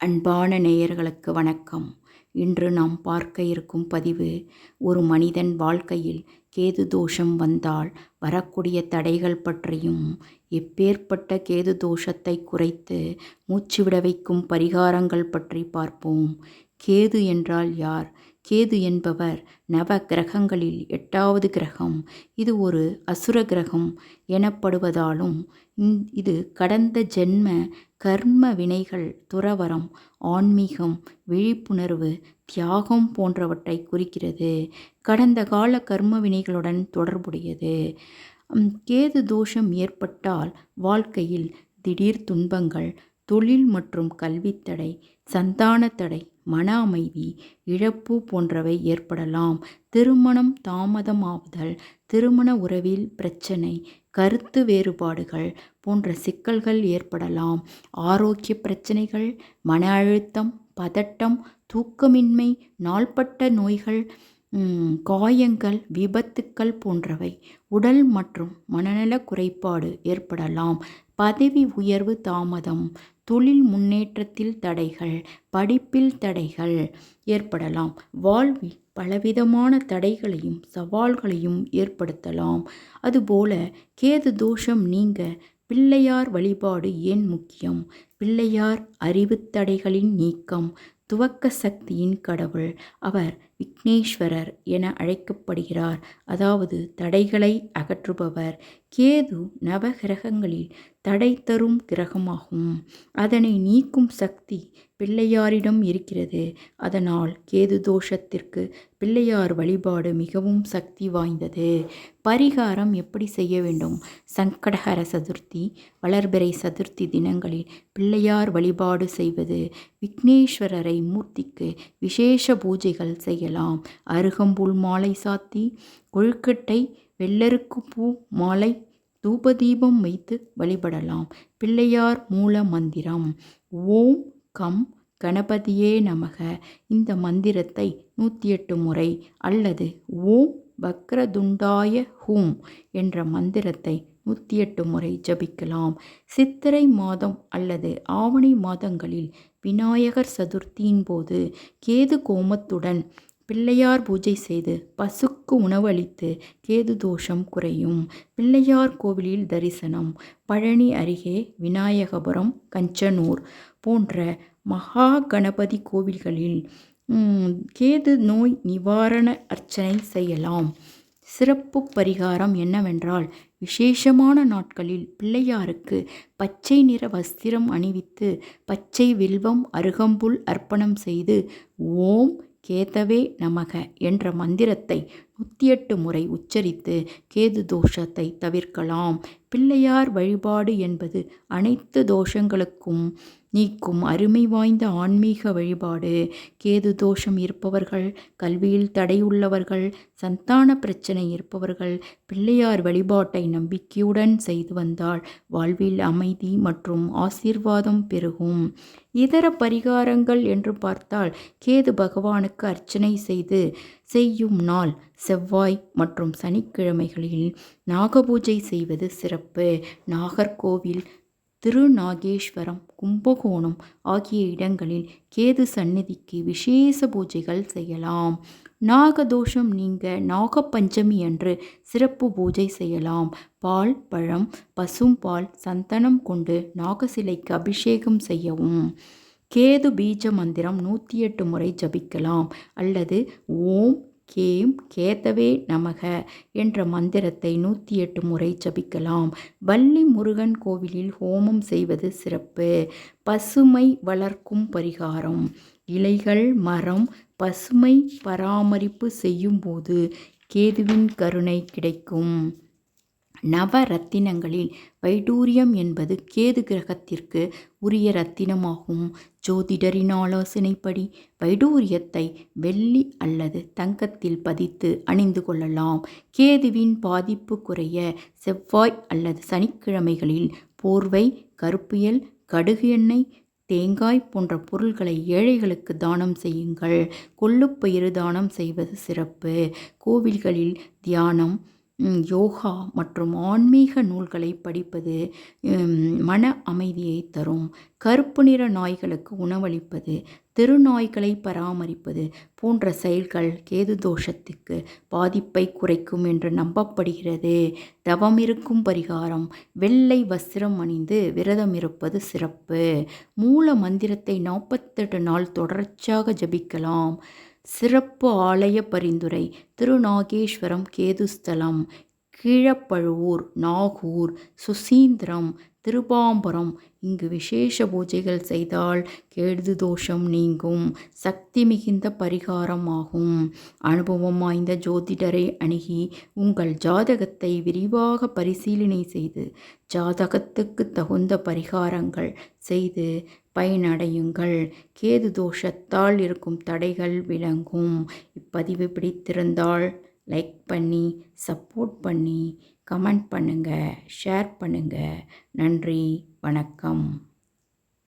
அன்பான நேயர்களுக்கு வணக்கம். இன்று நாம் பார்க்க இருக்கும் பதிவு ஒரு மனிதன் வாழ்க்கையில் கேது தோஷம் வந்தால் வரக்கூடிய தடைகள் பற்றியும் எப்பேற்பட்ட கேது தோஷத்தை குறைத்து மூச்சுவிட வைக்கும் பரிகாரங்கள் பற்றி பார்ப்போம். கேது என்றால் யார்? கேது என்பவர் நவ கிரகங்களில் எட்டாவது கிரகம். இது ஒரு அசுர கிரகம் எனப்படுவதாலும் இது கடந்த ஜென்ம கர்ம வினைகள் துறவரம் ஆன்மீகம் விழிப்புணர்வு தியாகம் போன்றவற்றை குறிக்கிறது. கடந்த கால கர்ம வினைகளுடன் தொடர்புடையது. கேது தோஷம் ஏற்பட்டால் வாழ்க்கையில் திடீர் துன்பங்கள் தொழில் மற்றும் கல்வித்தடை சந்தான தடை மன அமைதி இழப்பு போன்றவை ஏற்படலாம். திருமணம் தாமதமாவதல் திருமண உறவில் பிரச்சனை கருத்து வேறுபாடுகள் போன்ற சிக்கல்கள் ஏற்படலாம். ஆரோக்கிய பிரச்சனைகள் மன அழுத்தம் பதட்டம் தூக்கமின்மை நாள்பட்ட நோய்கள் காயங்கள் விபத்துக்கள் போன்றவை உடல் மற்றும் மனநல குறைபாடு ஏற்படலாம். பதவி உயர்வு தாமதம் தொழில் முன்னேற்றத்தில் தடைகள் படிப்பில் தடைகள் ஏற்படலாம். வாழ்வில் பலவிதமான தடைகளையும் சவால்களையும் ஏற்படுத்தலாம். அதுபோல கேது தோஷம் நீங்க பிள்ளையார் வழிபாடு ஏன் முக்கியம்? பிள்ளையார் அறிவுத்தடைகளின் நீக்கம் துவக்க சக்தியின் கடவுள். அவர் விக்னேஸ்வரர் என அழைக்கப்படுகிறார். அதாவது தடைகளை அகற்றுபவர். கேது நவகிரகங்களில் தடை தரும் கிரகமாகும். அதனை நீக்கும் சக்தி பிள்ளையாரிடம் இருக்கிறது. அதனால் கேது தோஷத்திற்கு பிள்ளையார் வழிபாடு மிகவும் சக்தி வாய்ந்தது. பரிகாரம் எப்படி செய்ய வேண்டும்? சங்கடஹர சதுர்த்தி வளர்பிறை சதுர்த்தி தினங்களில் பிள்ளையார் வழிபாடு செய்வது விக்னேஸ்வரரை மூர்த்திக்கு விசேஷ பூஜைகள் செய்யலாம். அருகம்புல் மாலை சாத்தி கொழுக்கட்டை வெள்ளருக்கு பூ மாலை தூபதீபம் வைத்து வழிபடலாம். பிள்ளையார் மூல மந்திரம். ஓம் கம் கணபதியே நமக. இந்த மந்திரத்தை நூற்றி எட்டு முறை அல்லது ஓம் வக்ரதுண்டாய ஹூம் என்ற மந்திரத்தை நூற்றி எட்டு முறை ஜபிக்கலாம். சித்திரை மாதம் அல்லது ஆவணி மாதங்களில் விநாயகர் சதுர்த்தியின் போது கேது கோமத்துடன் பிள்ளையார் பூஜை செய்து பசுக்கு உணவளித்து கேது தோஷம் குறையும். பிள்ளையார் கோவிலில் தரிசனம். பழனி அருகே விநாயகபுரம் கஞ்சனூர் போன்ற மகா கணபதி கோவில்களில் கேது நோய் நிவாரண அர்ச்சனை செய்யலாம். சிறப்பு பரிகாரம் என்னவென்றால் விசேஷமான நாட்களில் பிள்ளையாருக்கு பச்சை நிற வஸ்திரம் அணிவித்து பச்சை வில்வம் அருகம்புல் அர்ப்பணம் செய்து ஓம் கேதவே நமக என்ற மந்திரத்தை நூற்றி எட்டு முறை உச்சரித்து கேது தோஷத்தை தவிர்க்கலாம். பிள்ளையார் வழிபாடு என்பது அனைத்து தோஷங்களுக்கும் நீக்கும் அருமை வாய்ந்த ஆன்மீக வழிபாடு. கேது தோஷம் இருப்பவர்கள் கல்வியில் தடையுள்ளவர்கள் சந்தான பிரச்சனை இருப்பவர்கள் பிள்ளையார் வழிபாட்டை நம்பிக்கையுடன் செய்து வந்தால் வாழ்வில் அமைதி மற்றும் ஆசீர்வாதம் பெருகும். இதர பரிகாரங்கள் என்று பார்த்தால் கேது பகவானுக்கு அர்ச்சனை செய்து செய்யும் நாள் செவ்வாய் மற்றும் சனிக்கிழமைகளில் நாகபூஜை செய்வது சிறப்பு. நாகர்கோவில் திருநாகேஸ்வரம் கும்பகோணம் ஆகிய இடங்களில் கேது சந்நிதிக்கு விசேஷ பூஜைகள் செய்யலாம். நாகதோஷம் நீங்க நாகப்பஞ்சமி அன்று சிறப்பு பூஜை செய்யலாம். பால் பழம் பசும் பால் சந்தனம் கொண்டு நாகசிலைக்கு அபிஷேகம் செய்யவும். கேது பீஜ மந்திரம் நூற்றி எட்டு முறை ஜபிக்கலாம். அல்லது ஓம் கேம் கேதவே நமக என்ற மந்திரத்தை நூற்றி எட்டு முறை ஜபிக்கலாம். வள்ளி முருகன் கோவிலில் ஹோமம் செய்வது சிறப்பு. பசுமை வளர்க்கும் பரிகாரம். இலைகள் மரம் பசுமை பராமரிப்பு செய்யும்போது கேதுவின் கருணை கிடைக்கும். நவரத்தினங்களில் வைடூரியம் என்பது கேது கிரகத்திற்கு உரிய ரத்தினமாகும். ஜோதிடரின் ஆலோசனைப்படி வைடூரியத்தை வெள்ளி அல்லது தங்கத்தில் பதித்து அணிந்து கொள்ளலாம். கேதுவின் பாதிப்பு குறைய செவ்வாய் அல்லது சனிக்கிழமைகளில் போர்வை கருப்பியல் கடுகு எண்ணெய் தேங்காய் போன்ற பொருள்களை ஏழைகளுக்கு தானம் செய்யுங்கள். கொள்ளுப்பயிறு தானம் செய்வது சிறப்பு. கோவில்களில் தியானம் யோகா மற்றும் ஆன்மீக நூல்களை படிப்பது மன அமைதியை தரும். கருப்பு நிற நாய்களுக்கு உணவளிப்பது திருநாய்களை பராமரிப்பது போன்ற செயல்கள் கேது தோஷத்துக்கு பாதிப்பை குறைக்கும் என்று நம்பப்படுகிறது. தவம் இருக்கும் பரிகாரம் வெள்ளை வஸ்திரம் அணிந்து விரதம் இருப்பது சிறப்பு. மூல மந்திரத்தை நாற்பத்தெட்டு நாள் தொடர்ச்சியாக ஜபிக்கலாம். சிறப்பு ஆலய பரிந்துரை. திருநாகேஸ்வரம் கேதுஸ்தலம் கீழப்பழுவூர் நாகூர் சுசீந்திரம் திருப்பாம்பரம். இங்கு விசேஷ பூஜைகள் செய்தால் கேது தோஷம் நீங்கும். சக்தி மிகுந்த பரிகாரமாகும் அனுபவம் வாய்ந்த ஜோதிடரை அணுகி உங்கள் ஜாதகத்தை விரிவாக பரிசீலனை செய்து ஜாதகத்துக்கு தகுந்த பரிகாரங்கள் செய்து பயனடையுங்கள். கேது தோஷத்தால் இருக்கும் தடைகள் விளங்கும். இப்பதிவு பிடித்திருந்தால் லைக் பண்ணி சப்போர்ட் பண்ணி கமெண்ட் பண்ணுங்கள் ஷேர் பண்ணுங்கள் நன்றி வணக்கம்.